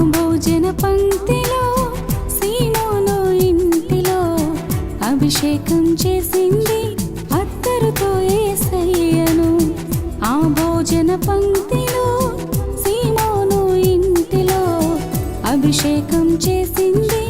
భోజన పంక్తిలో సీమోను ఇంటిలో అభిషేకం చేసింది అత్తరుతో ఏసయ్యను. ఆ భోజన పంక్తిలో సీమోను ఇంటిలో అభిషేకం చేసింది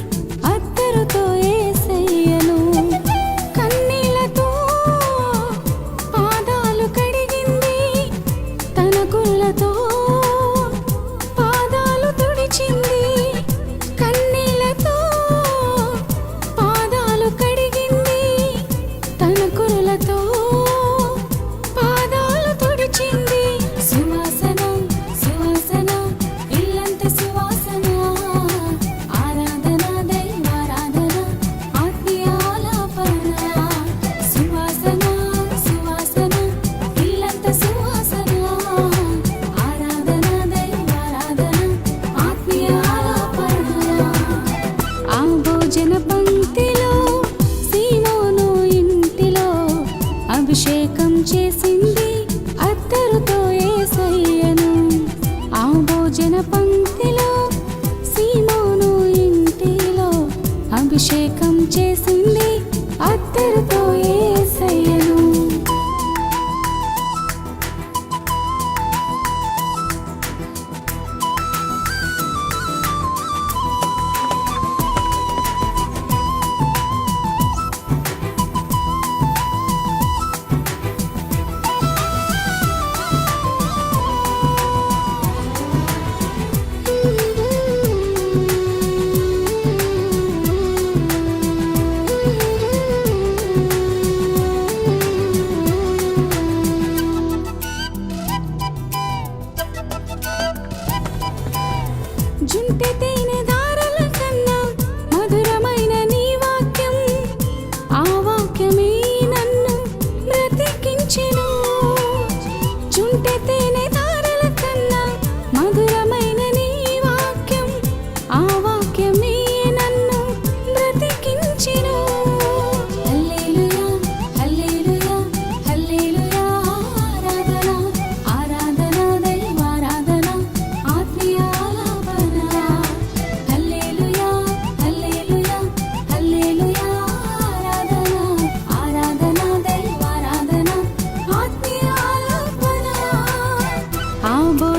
అభిషేకం చేసి ಕೊಂಟೆದೆ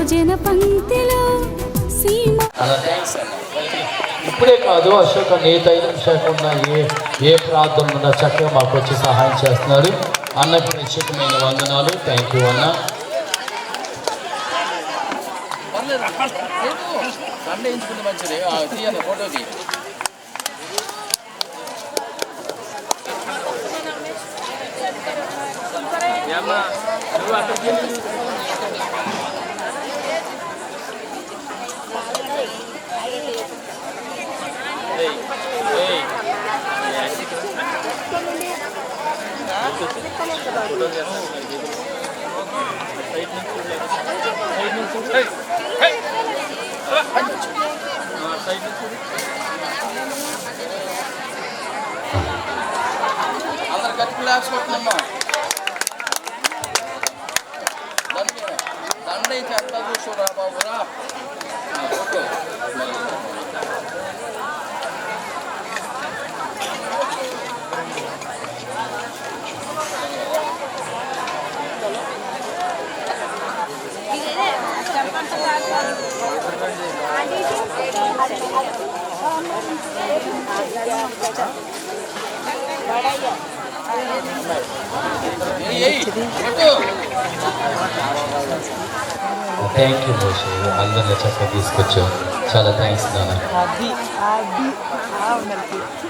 భోజన పంక్తిలో సీమ ఇప్పుడే కాదు అశోక్ తైలం చేయకుండా ఏ ఏ ప్రార్థన ఉన్నా చక్కగా మాకు వచ్చి సహాయం చేస్తున్నారు. అన్న ప్రత్యేకమైన వందనాలు. థ్యాంక్ యూ అన్న. అందరు గట్టి క్లాప్స్ కొట్టున్నామ్మా దండ అంతా కూర్చోరా బాబురా థ్యాంక్ యూ మోషి అందరిని చక్కగా తీసుకొచ్చావు చాలా థ్యాంక్స్ నాన్న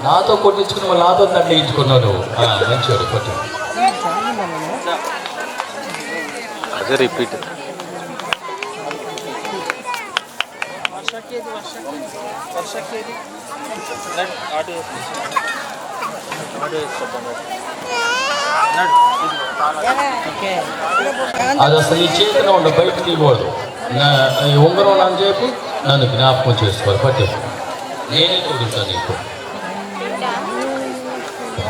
నాతో కొట్టించుకుని మళ్ళీ నాతో దండ ఇచ్చుకున్నావు నువ్వు ఆ, మంచివాడు కొట్టు. అదే రిపీట్ వర్షకేది వర్ష. వర్షకేది ఆటో ఆటో ఓకే. అది అసలు ఈ చేతిలో ఉండ బయట తీయకూడదు ఈ ఉంగరం నన్ను చెప్పు నన్ను జ్ఞాపకం చేసుకోవాలి. పట్టు. నేనే చూపించాను నీకు. ఆ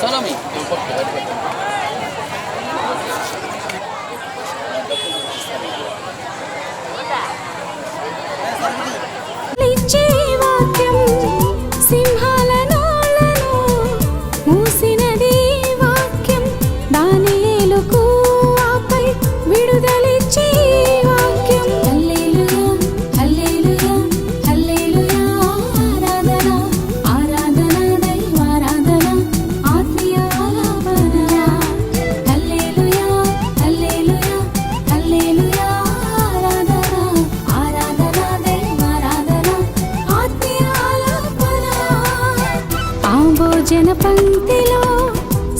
ಸಲಮಿ భోజన పంక్తిలో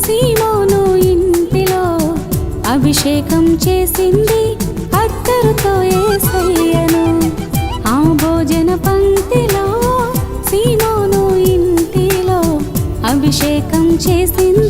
సీమోను ఇంటిలో అభిషేకం చేసింది అత్తరుతో ఏసయ్యను. ఆ భోజన పంక్తిలో సీమోను ఇంటిలో అభిషేకం చేసింది